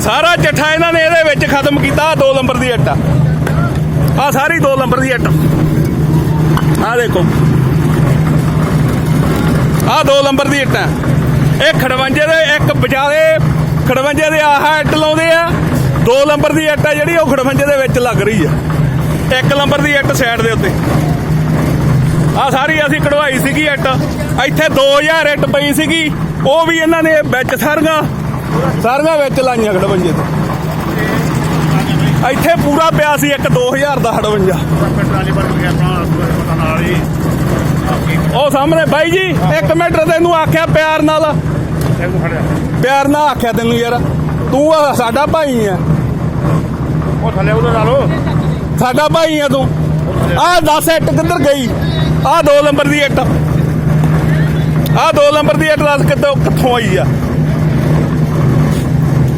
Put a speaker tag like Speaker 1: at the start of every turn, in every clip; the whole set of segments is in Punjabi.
Speaker 1: ਸਾਰਾ ਚੱਠਾ ਇਹਨਾਂ ਨੇ ਇਹਦੇ ਵਿੱਚ ਖਤਮ ਕੀਤਾ, ਆਹ ਦੋ ਨੰਬਰ ਦੀ ਇੱਟ ਆ। ਆਹ ਸਾਰੀ ਦੋ ਨੰਬਰ ਦੀ ਇੱਟ। ਆਹ ਦੇਖੋ। ਆਹ ਦੋ ਨੰਬਰ ਦੀ ਇੱਟਾਂ ਇਹ ਖੜਵੰਜੇ ਦੇ, ਇੱਕ ਵਿਚਾਰੇ ਖੜਵੰਜੇ ਦੇ ਆਹ ਇੱਟ ਲਾਉਂਦੇ ਆ। ਦੋ ਨੰਬਰ ਦੀ ਇੱਟ ਆ ਜਿਹੜੀ, ਉਹ ਖੜਵੰਜੇ ਦੇ ਵਿੱਚ ਲੱਗ ਰਹੀ ਆ। ਇੱਕ ਨੰਬਰ ਦੀ ਇੱਟ ਸਾਈਡ ਦੇ ਉੱਤੇ। ਆ ਸਾਰੀ ਅਸੀਂ ਕਢਵਾਈ ਸੀਗੀ ਇੱਟ। ਇੱਥੇ 2000 ਇੱਟ ਪਈ ਸੀਗੀ। ਉਹ ਵੀ ਇਹਨਾਂ ਨੇ ਵਿੱਚ ਸਾਰੀਆਂ ਸਾਰੀਆਂ ਵਿੱਚ ਲਾਈਆਂ ਖੜਵੰਜੇ ਤੇ। ਇੱਥੇ ਪੂਰਾ ਪਿਆ ਸੀ ਇੱਕ 2000 ਦਾ ਖੜਵੰਜਾ।
Speaker 2: ਟਰਾਲੀ ਪਰ ਗਿਆ ਆਪਣਾ ਨਾਲ ਹੀ
Speaker 1: ਉਹ ਸਾਹਮਣੇ, ਬਾਈ ਜੀ, ਇੱਕ ਮਿੰਟ ਤੈਨੂੰ ਆਖਿਆ ਪਿਆਰ ਨਾਲ। ਪਿਆਰ ਨਾਲ ਆਖਿਆ ਤੈਨੂੰ ਯਾਰ। ਤੂੰ ਸਾਡਾ ਭਾਈ ਆ।
Speaker 2: ਉਹ ਥੱਲੇ ਉਹਦੇ ਨਾਲੋਂ
Speaker 1: ਸਾਡਾ ਭਾਈ ਆ ਤੂੰ। ਆਹ 10 ਇੱਟ ਕਿੱਧਰ ਗਈ? ਆਹ ਦੋ ਨੰਬਰ ਦੀ ਇੱਟ। ਆਹ ਦੋ ਨੰਬਰ ਦੀ ਇੱਟ ਦੱਸ ਕਿੱਥੋਂ ਕਿੱਥੋਂ ਆਈ ਆ?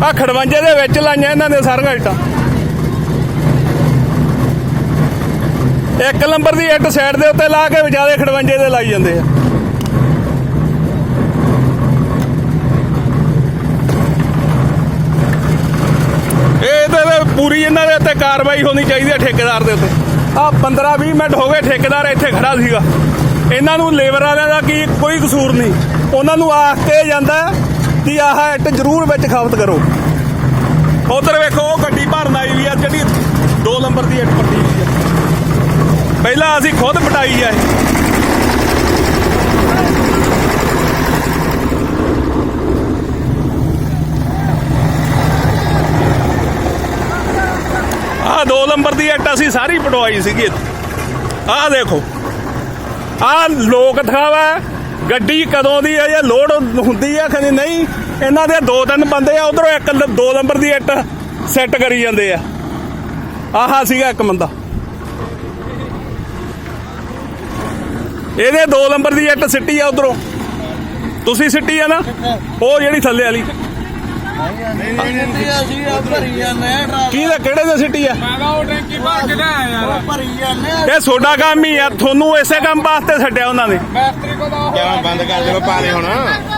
Speaker 1: ਆਹ ਖੜਵੰਜੇ ਦੇ ਵਿੱਚ ਲਾਈਆਂ ਇਹਨਾਂ ਨੇ ਸਾਰੀਆਂ ਇੱਟਾਂ। ਇੱਕ ਨੰਬਰ ਦੀ ਇੱਟ ਸਾਈਡ ਦੇ ਉੱਤੇ ਲਾ ਕੇ ਵਿਚਾਰੇ ਖੜਵੰਜੇ ਦੇ ਲਾਈ ਜਾਂਦੇ ਆ। ਇਹਦੇ ਤੇ ਪੂਰੀ ਇਹਨਾਂ ਦੇ ਉੱਤੇ ਕਾਰਵਾਈ ਹੋਣੀ ਚਾਹੀਦੀ ਹੈ ਠੇਕੇਦਾਰ ਦੇ ਉੱਤੇ। ਆ 15 20 ਮਿੰਟ ਹੋ ਗਏ ਠੇਕੇਦਾਰ ਇੱਥੇ ਖੜਾ ਸੀਗਾ। ਇਹਨਾਂ ਨੂੰ ਲੇਬਰ ਵਾਲਿਆਂ ਦਾ ਕੀ ਕੋਈ ਕਸੂਰ ਨਹੀਂ। ਉਹਨਾਂ ਨੂੰ ਆਖ ਕੇ ਜਾਂਦਾ ਕਿ ਆਹ ਇੱਟ ਜ਼ਰੂਰ ਵਿੱਚ ਖਪਤ ਕਰੋ। ਉਧਰ ਵੇਖੋ, ਉਹ ਗੱਡੀ ਭਰਨ ਆਈ ਵੀ ਆ, ਜਿਹੜੀ 2 ਨੰਬਰ ਦੀ ਇੱਟ ਪੱਟੀ ਹੋਈ ਆ। ਪਹਿਲਾਂ ਅਸੀਂ ਖੁਦ ਪਟਾਈ ਆ ਇਹ। ਆਹ ਦੋ ਨੰਬਰ ਦੀ ਇੱਟ ਅਸੀਂ ਸਾਰੀ ਪਟਵਾਈ ਸੀਗੀ ਆਹ ਦੇਖੋ। ਆਹ ਲੋਕ ਦਿਖਾਵਾ ਹੈ। ਗੱਡੀ ਕਦੋਂ ਦੀ ਹੈ? ਜਾਂ ਲੋਡ ਹੁੰਦੀ ਹੈ ਕਦੇ ਨਹੀਂ? ਇਹਨਾਂ ਦੇ ਦੋ ਤਿੰਨ ਬੰਦੇ ਆ, ਉਧਰੋਂ ਇੱਕ ਦੋ ਨੰਬਰ ਦੀ ਇੱਟ ਸੈੱਟ ਕਰੀ ਜਾਂਦੇ ਆ। ਆਹਾ ਸੀਗਾ ਇੱਕ ਬੰਦਾ। ਇਹਦੇ ਦੋ ਨੰਬਰ ਦੀ ਇੱਟ ਸਿੱਟੀ ਆ ਉਧਰੋਂ। ਤੁਸੀਂ ਸਿੱਟੀ ਆ ਨਾ? ਉਹ ਜਿਹੜੀ ਥੱਲੇ ਵਾਲੀ।
Speaker 3: ਅਸੀਂ ਆ ਭਰੀ ਜਾਂਦੇ ਆ ਟਰਾਲੀ
Speaker 1: ਕਿਹਦਾ ਕਿਹੜੇ ਦੇ ਸਿੱਟੀ ਆ?
Speaker 3: ਭਰੀ ਜਾਂਦੇ ਆ
Speaker 1: ਇਹ ਤੁਹਾਡਾ ਕੰਮ ਹੀ ਆ ਤੁਹਾਨੂੰ ਇਸੇ ਕੰਮ ਵਾਸਤੇ ਛੱਡਿਆ ਉਹਨਾਂ ਨੇ।
Speaker 2: ਕਿਆ ਬੰਦ ਕਰ ਦਿਓ ਪਾਲੇ ਹੁਣ।